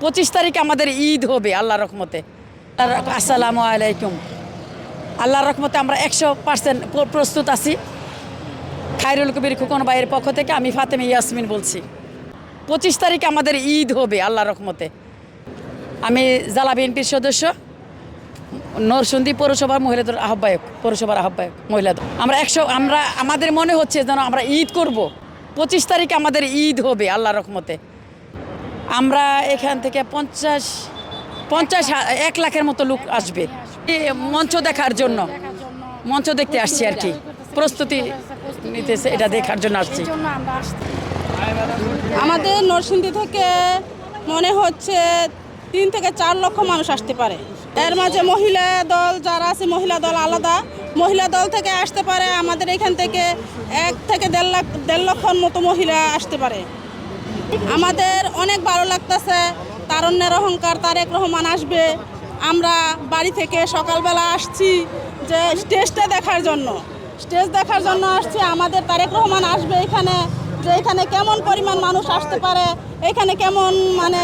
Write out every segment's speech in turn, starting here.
পঁচিশ তারিখ আমাদের ঈদ হবে আল্লাহ রহমতে। আসসালামু আলাইকুম। আল্লাহ রহমতে আমরা একশো পার্সেন্ট প্রস্তুত আছি। খায়রুল কবির খুকন ভাইয়ের পক্ষ থেকে আমি ফাতেমে ইয়াসমিন বলছি। পঁচিশ তারিখ আমাদের ঈদ হবে আল্লাহ রহমতে। আমি জালা বিএনপির সদস্য, নরসুন্দি পৌরসভার মহিলাদের আহ্বায়ক, পৌরসভার আহ্বায়ক, মহিলাদের। আমরা একশো, আমরা, আমাদের মনে হচ্ছে যেন আমরা ঈদ করব। পঁচিশ তারিখ আমাদের ঈদ হবে আল্লাহ রহমতে। আমরা এখান থেকে পঞ্চাশ পঞ্চাশ এক লাখের মতো লোক আসবে। মঞ্চ দেখার জন্য। মঞ্চ দেখতে আসছি আর কি। প্রস্তুতি নিতেছে, এটা দেখার জন্য আসছি। আমাদের নরসিংদী থেকে মনে হচ্ছে তিন থেকে চার লক্ষ মানুষ আসতে পারে। এর মাঝে মহিলা দল যারা আছে, মহিলা দল আলাদা। মহিলা দল থেকে আসতে পারে আমাদের এখান থেকে এক থেকে দেড় লাখ, দেড় লক্ষর মতো মহিলা আসতে পারে। আমাদের অনেক ভালো লাগতেছে তারণ্যের অহংকার, তারেক রহমান আসবে। আমরা বাড়ি থেকে সকালবেলা আসছি যে স্টেজটা দেখার জন্য। স্টেজ দেখার জন্য আসছি, আমাদের তারেক রহমান আসবে এখানে, যে এখানে কেমন পরিমাণ মানুষ আসতে পারে, এখানে কেমন মানে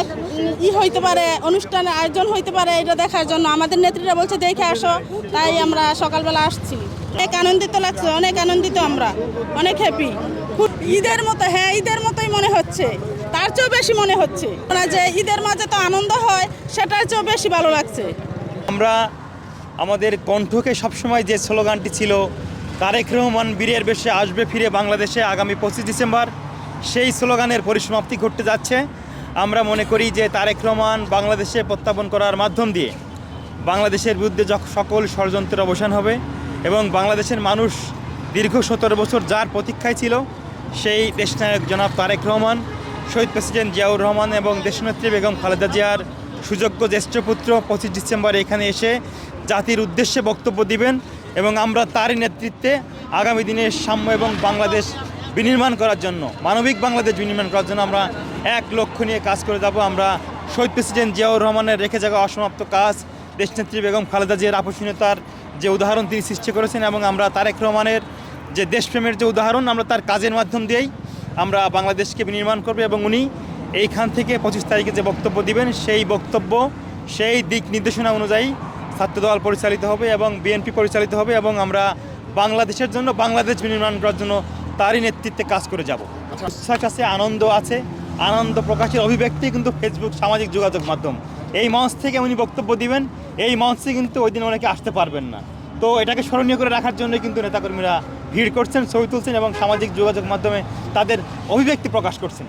ই হইতে পারে অনুষ্ঠানের আয়োজন হইতে পারে, এটা দেখার জন্য। আমাদের নেত্রীরা বলছে, দেখে আসো। তাই আমরা সকালবেলা আসছি। অনেক আনন্দিত লাগছে, অনেক আনন্দিত আমরা, অনেক হ্যাপি ঈদের মতো হ্যাঁ ঈদের মতোই মনে হচ্ছে। চেয়েও বেশি মনে হচ্ছে। যে ঈদের মাঝে তো আনন্দ হয়, সেটার চেয়েও বেশি ভালো লাগছে। আমরা আমাদের কণ্ঠকে সবসময় যে স্লোগানটি ছিল, তারেক রহমান বীরের বেশে আসবে ফিরে বাংলাদেশে আগামী পঁচিশ ডিসেম্বর, সেই স্লোগানের পরিসমাপ্তি ঘটতে যাচ্ছে। আমরা মনে করি যে তারেক রহমান বাংলাদেশে প্রত্যাপন করার মাধ্যম দিয়ে বাংলাদেশের বিরুদ্ধে সকল ষড়যন্ত্রের অবসান হবে এবং বাংলাদেশের মানুষ দীর্ঘ সতেরো বছর যার প্রতীক্ষায় ছিল, সেই দেশনায়ক জনাব তারেক রহমান শহীদ প্রেসিডেন্ট জিয়াউর রহমান এবং দেশনেত্রী বেগম খালেদা জিয়ার সুযোগ্য জ্যেষ্ঠ পুত্র পঁচিশ ডিসেম্বর এখানে এসে জাতির উদ্দেশ্যে বক্তব্য দিবেন এবং আমরা তারই নেতৃত্বে আগামী দিনে সাম্য এবং বাংলাদেশ বিনির্মাণ করার জন্য, মানবিক বাংলাদেশ বিনির্মাণ করার জন্য আমরা এক লক্ষ্য নিয়ে কাজ করে যাব। আমরা শহীদ প্রেসিডেন্ট জিয়াউর রহমানের রেখে যাওয়া অসমাপ্ত কাজ, দেশনেত্রী বেগম খালেদা জিয়ার আপসীনতার যে উদাহরণ তিনি সৃষ্টি করেছেন এবং আমরা তারেক রহমানের যে দেশপ্রেমের যে উদাহরণ, আমরা তার কাজের মাধ্যম দিয়েই আমরা বাংলাদেশকে বিনির্মাণ করব এবং উনি এইখান থেকে পঁচিশ তারিখে যে বক্তব্য দিবেন সেই বক্তব্য সেই দিক নির্দেশনা অনুযায়ী ছাত্রদল পরিচালিত হবে এবং বিএনপি পরিচালিত হবে এবং আমরা বাংলাদেশের জন্য বাংলাদেশ বিনির্মাণ করার জন্য তারই নেতৃত্বে কাজ করে যাব। উচ্ছ্বাস আছে আনন্দ আছে আনন্দ প্রকাশের অভিব্যক্তি কিন্তু ফেসবুক সামাজিক যোগাযোগ মাধ্যম। এই মঞ্চ থেকে উনি বক্তব্য দিবেন এই মঞ্চে কিন্তু ওই দিন অনেকে আসতে পারবেন না। তো এটাকে স্মরণীয় করে রাখার জন্য কিন্তু নেতাকর্মীরা ভিড় করছেন, ছবি তুলছেন এবং সামাজিক যোগাযোগ মাধ্যমে তাদের অভিব্যক্তি প্রকাশ করছেন।